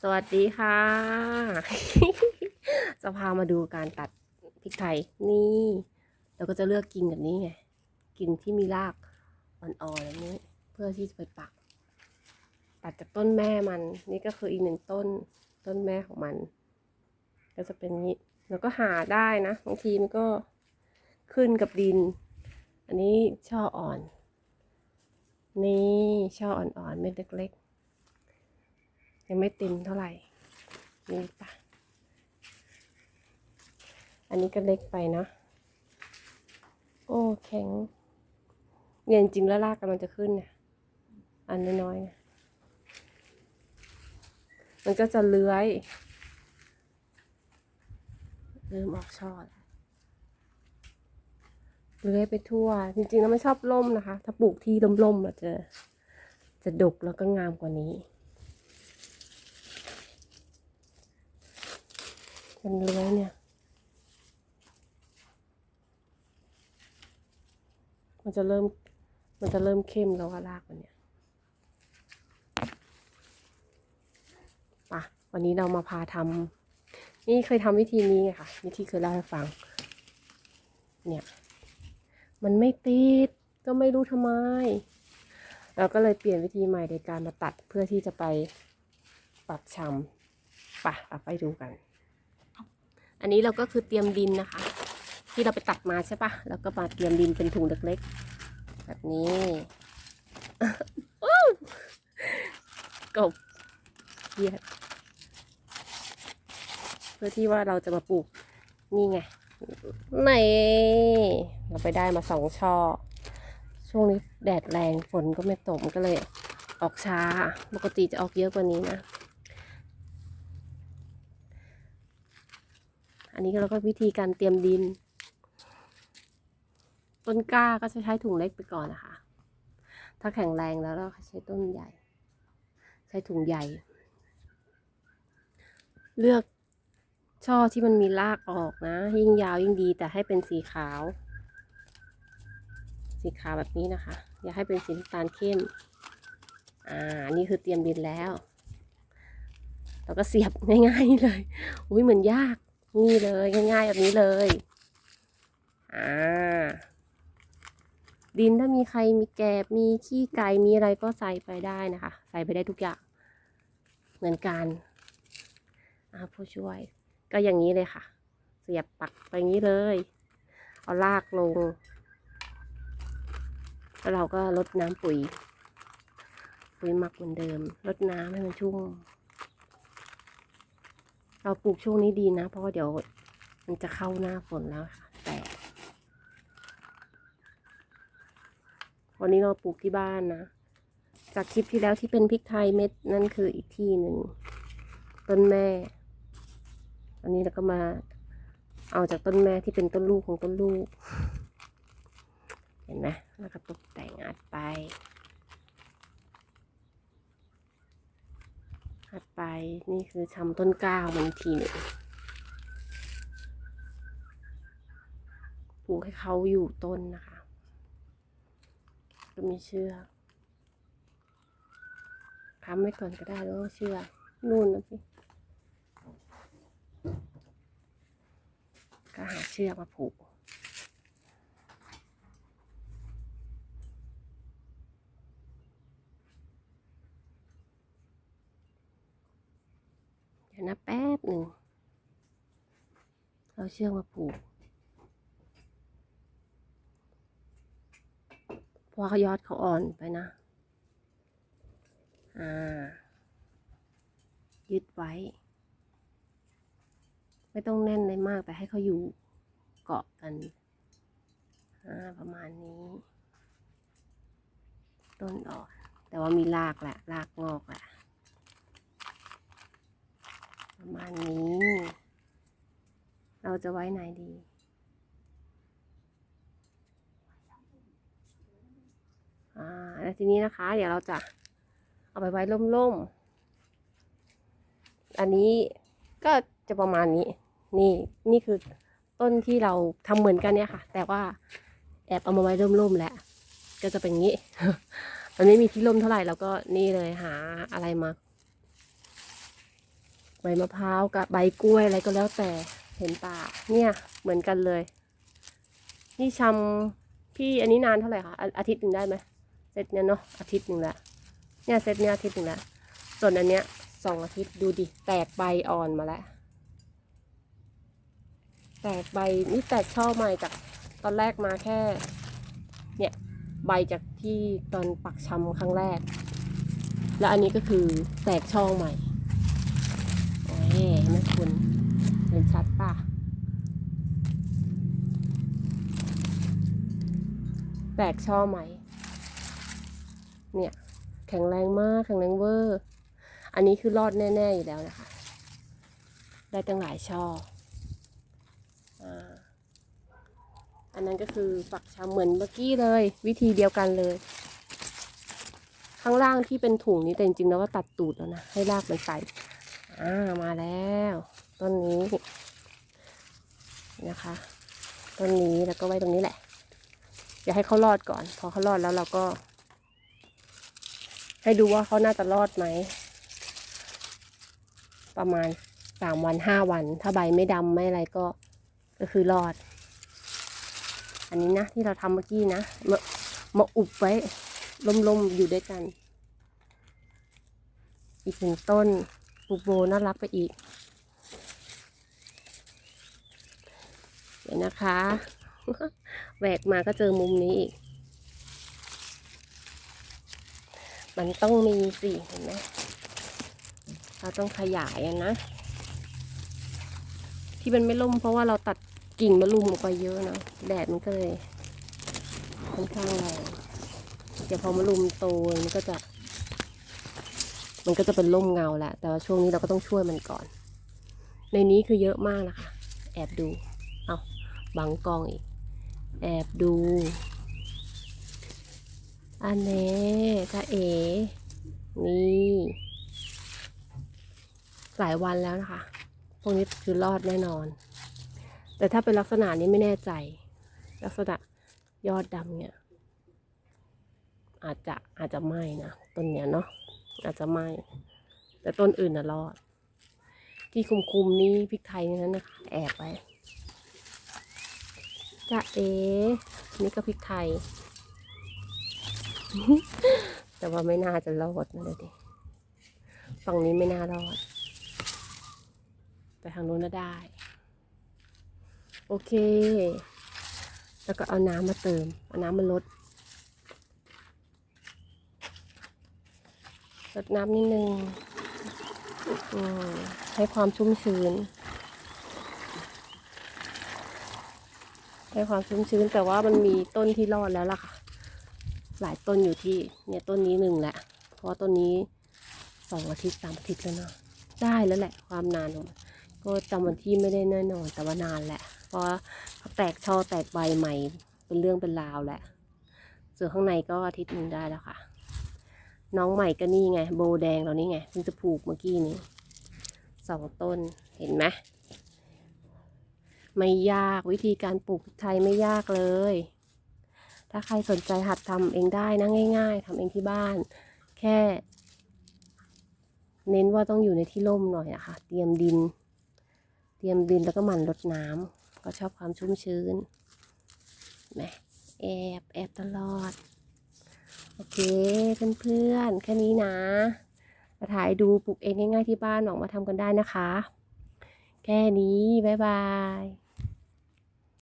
สวัสดีค่ะ จะพามาดูการตัดพริกไทย นี่เราก็จะเลือกกินแบบนี้ไง กินที่มีรากอ่อนๆแบบนี้ เพื่อที่จะไปปัก ตัดจากต้นแม่มัน นี่ก็คืออีกหนึ่งต้น ต้นแม่ของมัน ก็จะเป็นนี้ แล้วก็หาได้นะ บางทีมันก็ขึ้นกับดิน อันนี้ช่ออ่อน นี่ช่ออ่อนๆเม็ดเล็กๆ ยังไม่เต็มเท่าไหร่ นี่ปะอันนี้ก็เล็กไปเนาะโอ้แข็งเนี่ยจริงๆแล้วรากกำลังจะขึ้นเนี่ย อันน้อยๆเนี่ยมันก็จะเลื้อยเริ่มออกช่อแล้วเลื้อยไปทั่ว จริงๆแล้วไม่ชอบร่มนะคะ ถ้าปลูกที่ร่มๆอะจะจะดกแล้วก็งามกว่านี้ มันเลื้อยเนี่ย มันจะเริ่ม มันจะเริ่มเข้มแล้วอะรากมันเนี่ยปะวันนี้เรามาพาทำนี่เคยทำวิธีนี้ไงค่ะ วิธีเคยเล่าให้ฟัง เนี่ย มันไม่ติด ก็ไม่รู้ทำไม เราก็เลยเปลี่ยนวิธีใหม่ในการมาตัดเพื่อที่จะไปปักชำปะเราไปดูกัน อันนี้เราก็คือเตรียมดินนะคะ ที่เราไปตัดมาใช่ปะแล้วก็มาเตรียมดินเป็นถุงเล็กๆ แบบนี้กบเยียดเพื่อที่ว่าเราจะมาปลูกนี่ไงไหนเราไปได้มาสองช่อ ช่วงนี้แดดแรงฝนก็ไม่ตกก็เลย ออกช้า ปกติจะออกเยอะกว่านี้นะ อันนี้เราก็วิธีการเตรียมดิน ต้นกล้าก็จะใช้ถุงเล็กไปก่อนนะคะ ถ้าแข็งแรงแล้วเราใช้ต้นใหญ่ ใช้ถุงใหญ่ เลือกช่อที่มันมีรากออกนะ ยิ่งยาวยิ่งดีแต่ให้เป็นสีขาว สีขาวแบบนี้นะคะ อย่าให้เป็นสีน้ำตาลเข้ม อ่า นี่คือเตรียมดินแล้ว เราก็เสียบง่ายๆเลย อุ้ยเหมือนยาก นี่เลยง่ายๆแบบนี้เลย อ่า ดินถ้ามีใครมีแกบมีขี้ไก่มีอะไรก็ใส่ไปได้นะคะ ใส่ไปได้ทุกอย่าง เหมือนกันอ่าผู้ช่วย ก็อย่างนี้เลยค่ะ เสียบปักไปงี้เลย เอาลากลง แล้วเราก็ลดน้ำปุ๋ย ปุ๋ยหมักเหมือนเดิมลดน้ำให้มันชุ่ม เราปลูกช่วงนี้ดีนะ เพราะว่าเดี๋ยวมันจะเข้าหน้าฝนแล้วค่ะ แต่ วันนี้เราปลูกที่บ้านนะ จากคลิปที่แล้วที่เป็นพริกไทยเม็ดนั่นคืออีกที่หนึ่งต้นแม่อันนี้เราก็มาเอาจากต้นแม่ที่เป็นต้นลูกของต้นลูก เห็นไหมแล้วก็ตกแต่งอัดไป อัด ไปนี่คือชำต้นก้าวมันทีหนึ่งปลูกให้เขาอยู่ต้นนะคะ ก็มีเชือกค้ำไว้ก่อนก็ได้แล้วเชือกนู่นนะพี่ก็หาเชือกมาผูก ยวนะแป๊บหนึ่งเราเชือกมาผูกพราะเขายอดเขาอ่อนไปนะ อ่า ยึดไว้ ไม่ต้องแน่นเลยมากแต่ให้เขาอยู่เกาะกัน อ่า ประมาณนี้ ต้นอ่อน แต่ว่ามีรากแหละ รากงอกแหละ ประมาณนี้ เราจะไว้ไหนดี อ่าแล้วทีนี้นะคะ เดี๋ยวเราจะเอาไปไว้ร่มๆ อันนี้ก็จะประมาณนี้ นี่นี่คือต้นที่เราทำเหมือนกันเนี่ยค่ะ แต่ว่าแอบเอามาไว้ร่มๆแล้วก็จะเป็นงนี้ มันไม่มีที่ร่มเท่าไหร่เราก็นี่เลยหาอะไรมา ใบมะพร้าวกับใบกล้วยอะไรก็แล้วแต่เห็นป่าเนี่ยเหมือนกันเลย นี่ชำพี่อันนี้นานเท่าไหร่คะอาอาทิตย์หนึ่งได้ไหมเซตเนี้ยเนาะอาทิตย์หนึ่งละเนี่ยเซตเนี้ยอาทิตย์หนึ่งละส่วนอันเนี้ยสองอาทิตย์ดูดิแตกใบอ่อนมาแล้วแตกใบนี่แตกช่อใหม่จากตอนแรกมาแค่ เนี่ยใบจากที่ตอนปักชำครั้งแรก แล้วอันนี้ก็คือแตกช่อใหม่ โอ้ยแม่คุณเห็นชัดป่ะ แตกช่อใหม่ เนี่ย แข็งแรงมาก แข็งแรงเวอร์ อันนี้คือรอดแน่ ๆ อยู่แล้วนะคะ ได้ตั้งหลายช่ออ่าอันนั้นก็คือปักชำเหมือนเมื่อกี้เลย วิธีเดียวกันเลย ข้างล่างที่เป็นถุงนี้แต่จริงๆแล้วว่าตัดตูดแล้วนะ ให้รากมันใส่ อ่ามาแล้ว ต้นนี้นะคะ ต้นนี้แล้วก็ไว้ตรงนี้แหละ อย่าให้เขารอดก่อน พอเขารอดแล้วเราก็ ให้ดูว่าเขาน่าจะรอดไหม ประมาณสามวันห้าวัน ถ้าใบไม่ดำไม่อะไรก็ ก็คือรอด อันนี้นะที่เราทำเมื่อกี้นะมามาอุบไว้ล่มๆอยู่ด้วยกัน อีกหนึ่งต้น ปูโบน่ารักไปอีกเดี๋ยวนะคะแหวกมาก็เจอมุมนี้อีก มันต้องมีสิเห็นไหมเราต้องขยายนะ ที่มันไม่ล่มเพราะว่าเราตัดกิ่งมะลุมออกไปเยอะนะแดดมันก็เลยค่อนข้างแรงเดี๋ยวพอมะลุมโตมันก็จะ มันก็จะเป็นร่มเงาแหละ แต่ว่าช่วงนี้เราก็ต้องช่วยมันก่อน ในนี้คือเยอะมากนะคะ แอบดู เอาบังกล้องอีก แอบดู อันเน่จ้าเอ นี่ หลายวันแล้วนะคะ พวกนี้คือรอดแน่นอน แต่ถ้าเป็นลักษณะนี้ไม่แน่ใจ ลักษณะยอดดำเนี่ยอาจจะอาจจะไหม้นะต้นเนี้ยเนาะ อาจจะไหม้แต่ต้นอื่นน่ะรอด ที่คุมๆนี่พริกไทยนั้นนะคะแอบไปจะเอนี่ก็พริกไทย แต่ว่าไม่น่าจะรอดนะเดี๋ยวดิฝั่งนี้ไม่น่ารอด แต่ทางนู้นน่ะได้ โอเค แล้วก็เอาน้ำมาเติม เอาน้ำมาลด ลดน้ำนิดนึงให้ความชุ่มชื้น ให้ความชุ่มชื้นแต่ว่ามันมีต้นที่รอดแล้วล่ะค่ะ หลายต้นอยู่ที่เนี่ยต้นนี้หนึ่งแหละ เพราะต้นนี้สองอาทิตย์สามอาทิตย์แล้วเนาะได้แล้วแหละ ความนานของมันก็จำวันที่ไม่ได้แน่นอนแต่ว่านานแหละ เพราะว่าแตกช่อแตกใบใหม่เป็นเรื่องเป็นราวแหละส่วนข้างในก็อาทิตย์หนึ่งได้แล้วค่ะ น้องใหม่ก็นี่ไง โบแดงเรานี่ไงเพิ่งจะปลูกเมื่อกี้นี้สองต้นเห็นไหมไม่ยากวิธีการปลูกไทยไม่ยากเลย ถ้าใครสนใจหัดทำเองได้นะง่าย ๆทำเองที่บ้าน แค่ เน้นว่าต้องอยู่ในที่ร่มหน่อยอะค่ะ เตรียมดิน เตรียมดินแล้วก็หมั่นรดน้ำก็ชอบความชุ่มชื้นแหมแอบแอบตลอด โอเคเพื่อนๆแค่นี้นะมาถ่ายดูปลูกเองง่ายๆที่บ้านหวังมาทำกันได้นะคะ แค่นี้ บ๊ายบาย